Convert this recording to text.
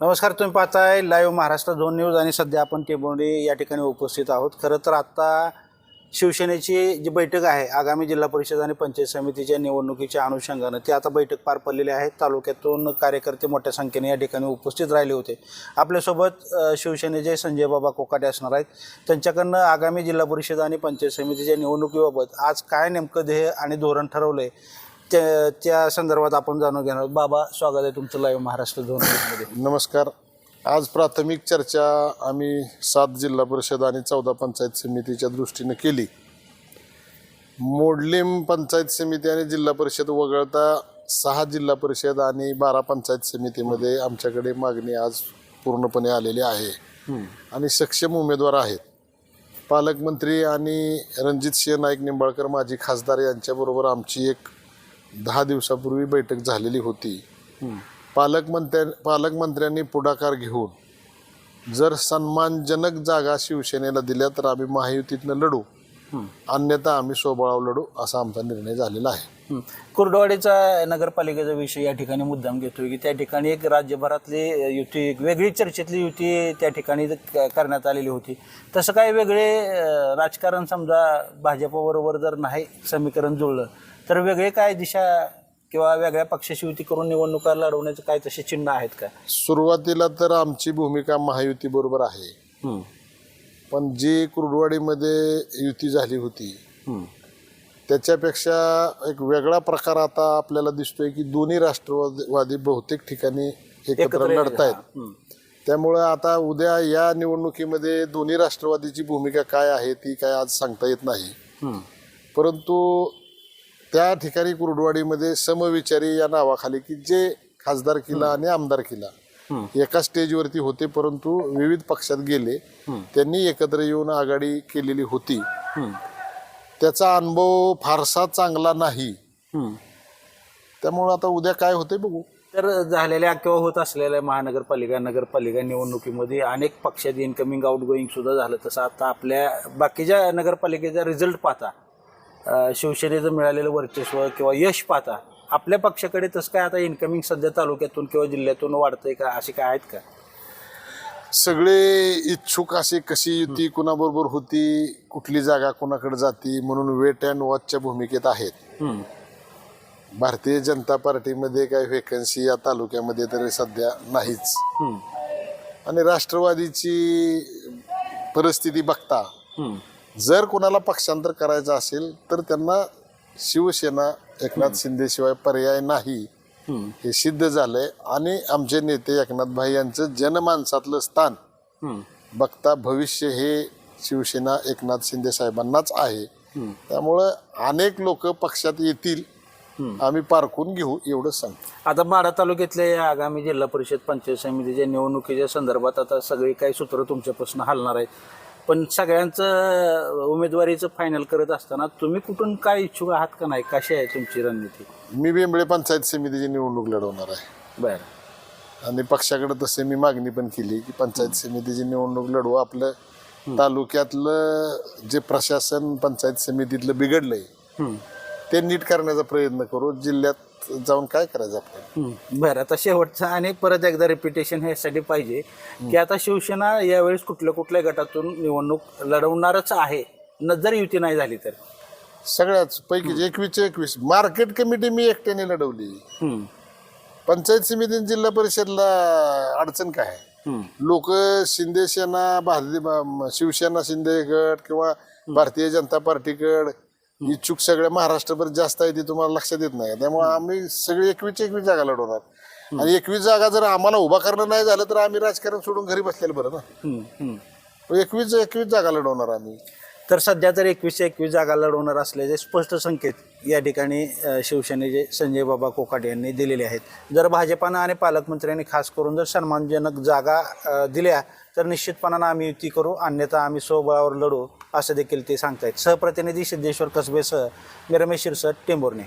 नमस्कार तुम्ही पाहताय लाईव्ह महाराष्ट्र झोन न्यूज आणि सध्या आपण टेबोंडे या ठिकाणी उपस्थित आहोत. खरं तर आत्ता शिवसेनेची जी बैठक आहे आगामी जिल्हा परिषद आणि पंचायत समितीच्या निवडणुकीच्या अनुषंगानं ती आता बैठक पार पडलेली आहे. तालुक्यातून कार्यकर्ते मोठ्या संख्येने या ठिकाणी उपस्थित राहिले होते. आपल्यासोबत शिवसेनेचे संजय बाबा कोकाटे असणार आहेत. त्यांच्याकडनं आगामी जिल्हा परिषद आणि पंचायत समितीच्या निवडणुकीबाबत आज काय नेमकं ध्येय आणि धोरण ठरवलं आहे त्या त्या संदर्भात आपण जाणून घेणार आहोत. बाबा स्वागत आहे तुमचं लाईव्ह महाराष्ट्र झोन न्यूजमध्ये नमस्कार. आज प्राथमिक चर्चा आम्ही सात जिल्हा परिषद आणि चौदा पंचायत समितीच्या दृष्टीने केली. मोडलीम पंचायत समिती आणि जिल्हा परिषद वगळता सहा जिल्हा परिषद आणि बारा पंचायत समितीमध्ये आमच्याकडे मागणी आज पूर्णपणे आलेली आहे. आणि सक्षम उमेदवार आहेत. पालकमंत्री आणि रणजित सिंह नाईक निंबाळकर माजी खासदार यांच्याबरोबर आमची एक दहा दिवसापूर्वी बैठक झालेली होती. पालकमंत्र्या पालकमंत्र्यांनी पुढाकार घेऊन जर सन्मानजनक जागा शिवसेनेला दिल्या तर आम्ही महायुतीतनं लढू. अन्यथा आम्ही स्वबळाव लढू असा आमचा निर्णय झालेला आहे. कुर्डवाडीचा नगरपालिकेचा विषय या ठिकाणी मुद्दाम घेतोय की त्या ठिकाणी एक राज्यभरातली युती एक वेगळी चर्चेतली युती त्या ठिकाणी करण्यात आलेली होती. तसं काय वेगळे राजकारण समजा भाजपबरोबर जर नाही समीकरण जुळलं तर वेगळे काय दिशा किंवा वेगळ्या पक्षाची युती करून निवडणुका लढवण्याचं काय तसे चिन्ह आहेत का सुरुवातीला तर आमची भूमिका महायुती बरोबर आहे. पण जी कुर्डवाडीमध्ये युती झाली होती. त्याच्यापेक्षा एक वेगळा प्रकार आता आपल्याला दिसतोय की दोन्ही राष्ट्रवादी बहुतेक ठिकाणी एकत्र एकत्र लढतायत. त्यामुळे आता उद्या या निवडणुकीमध्ये दोन्ही राष्ट्रवादीची भूमिका काय आहे ती काय आज सांगता येत नाही. परंतु त्या ठिकाणी कुर्डवाडीमध्ये समविचारी या नावाखाली की जे खासदारकीला आणि आमदारकीला हं. एका स्टेजवरती होते परंतु विविध पक्षात गेले. त्यांनी एकत्र येऊन आघाडी केलेली होती. त्याचा अनुभव फारसा चांगला नाही. त्यामुळे आता उद्या काय होते बघू. तर झालेल्या किंवा होत असलेल्या महानगरपालिका नगरपालिका निवडणुकीमध्ये अनेक पक्षात इनकमिंग आउट गोईंग सुद्धा झालं. तसं आता आपल्या बाकीच्या नगरपालिकेचा रिझल्ट पाहता अं, शिवसेनेचं मिळालेलं वर्चस्व किंवा यश पाहता आपल्या पक्षाकडे तसं काय आता इन्कमिंग सध्या तालुक्यातून किंवा जिल्ह्यातून वाढतंय का असे काय आहेत का सगळे इच्छुक असे कशी युती कुणाबरोबर होती कुठली जागा कुणाकडे जाती म्हणून वेट अँड वॉचच्या भूमिकेत आहेत. भारतीय जनता पार्टीमध्ये काही व्हेकन्सी या तालुक्यामध्ये तरी सध्या नाहीच. आणि राष्ट्रवादीची परिस्थिती बघता. जर कोणाला पक्षांतर करायचं असेल तर त्यांना शिवसेना एकनाथ शिंदेशिवाय पर्याय नाही. हं. सिद्ध झालंय. आणि आमचे नेते एकनाथ भाई यांचं जनमानसातलं स्थान. बघता भविष्य हे शिवसेना एकनाथ शिंदे साहेबांनाच आहे. त्यामुळं अनेक लोक पक्षात येतील. आम्ही पारखून घेऊ एवढं सांगतो. आता माढा तालुक्यातल्या या आगामी जिल्हा परिषद पंचायत समितीच्या निवडणुकीच्या संदर्भात आता सगळी काही सूत्र तुमच्यापासून हलणार आहेत. पण सगळ्यांचं उमेदवारीचं फायनल करत असताना तुम्ही कुठून काय इच्छुक आहात का नाही? कशी आहे तुमची रणनीती? मी बेंबळे पंचायत समितीची निवडणूक लढवणार आहे. बरं. आणि पक्षाकडे तसे मी मागणी पण केली की पंचायत समितीची निवडणूक लढवू. आपलं तालुक्यातलं जे प्रशासन पंचायत समितीतलं बिघडलंय. ते नीट करण्याचा प्रयत्न करू. जिल्ह्यात जाऊन काय करायचं आपल्याला हं. बरं आता शेवटचं आणि परत एकदा रिपिटेशन ह्यासाठी पाहिजे. की आता शिवसेना यावेळेस कुठल्या कुठल्या गटातून निवडणूक लढवणारच आहे. न जर युती नाही झाली तर. सगळ्याच पैकी एकवीसचे एकवीस मार्केट कमिटी मी एकट्याने लढवली. पंचायत समिती आणि जिल्हा परिषदला अडचण काय आहे. लोक शिंदे सेना भारतीय शिवसेना शिंदे गट किंवा भारतीय जनता पार्टीकड इच्छुक सगळ्या महाराष्ट्रभर जास्त आहे ती तुम्हाला लक्षात येत नाही. त्यामुळे आम्ही सगळे एकवीस एकवीस जागा लढवणार. आणि एकवीस जागा जर आम्हाला उभा करणं नाही झालं तर आम्ही राजकारण सोडून घरी बसलेलं बरं ना. हं. हं. एकवीस एकवीस जागा लढवणार आम्ही. तर सध्या तर एकवीसशे एकवीस जागा लढवणार असल्याचे स्पष्ट संकेत या ठिकाणी शिवसेनेचे संजय बाबा कोकाटे यांनी दिलेले आहेत. जर भाजपानं आणि पालकमंत्र्यांनी खास करून जर सन्मानजनक जागा दिल्या तर निश्चितपणानं आम्ही युती करू अन्यथा आम्ही स्वबळावर लढू असं देखील ते सांगतायत. सहप्रतिनिधी सिद्धेश्वर कसबेसह मी रमेश शिरसट टेंभुर्णे.